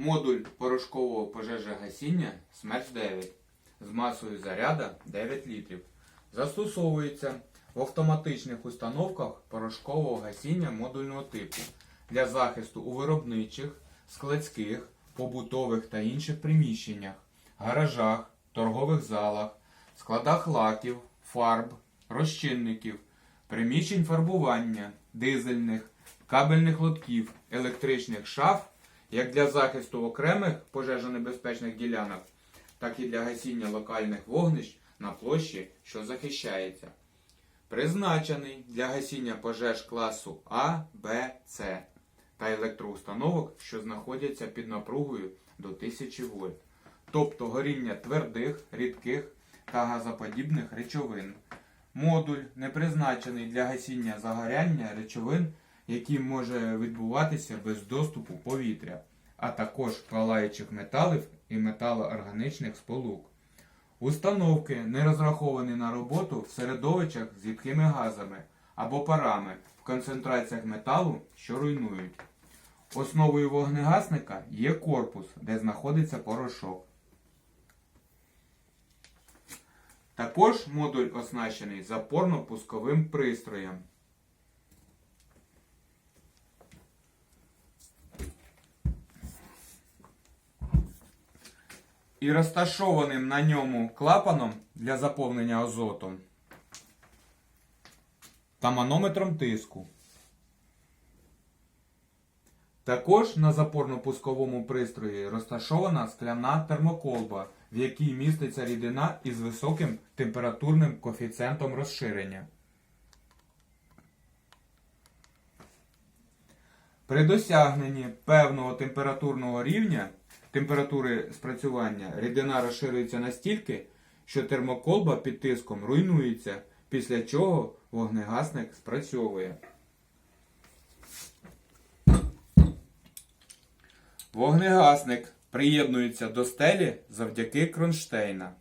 Модуль порошкового пожежогасіння смерч 9 з масою заряда 9 літрів. Застосовується в автоматичних установках порошкового гасіння модульного типу для захисту у виробничих, складських, побутових та інших приміщеннях, гаражах, торгових залах, складах лаків, фарб, розчинників, приміщень фарбування, дизельних, кабельних лотків, електричних шаф як для захисту окремих пожежонебезпечних ділянок, так і для гасіння локальних вогнищ на площі, що захищається. Призначений для гасіння пожеж класу А, Б, С та електроустановок, що знаходяться під напругою до 1000 вольт, тобто горіння твердих, рідких та газоподібних речовин. Модуль не призначений для гасіння загоряння речовин, які може відбуватися без доступу повітря, а також палаючих металів і металоорганічних сполук. Установки не розраховані на роботу в середовищах з рідкими газами або парами в концентраціях металу, що руйнують. Основою вогнегасника є корпус, де знаходиться порошок. Також модуль оснащений запорно-пусковим пристроєм. І розташованим на ньому клапаном для заповнення азотом та манометром тиску. Також на запорно-пусковому пристрої розташована скляна термоколба, в якій міститься рідина із високим температурним коефіцієнтом розширення. При досягненні певного температурного рівня температури спрацювання рідина розширюється настільки, що термоколба під тиском руйнується, після чого вогнегасник спрацьовує. Вогнегасник приєднується до стелі завдяки кронштейна.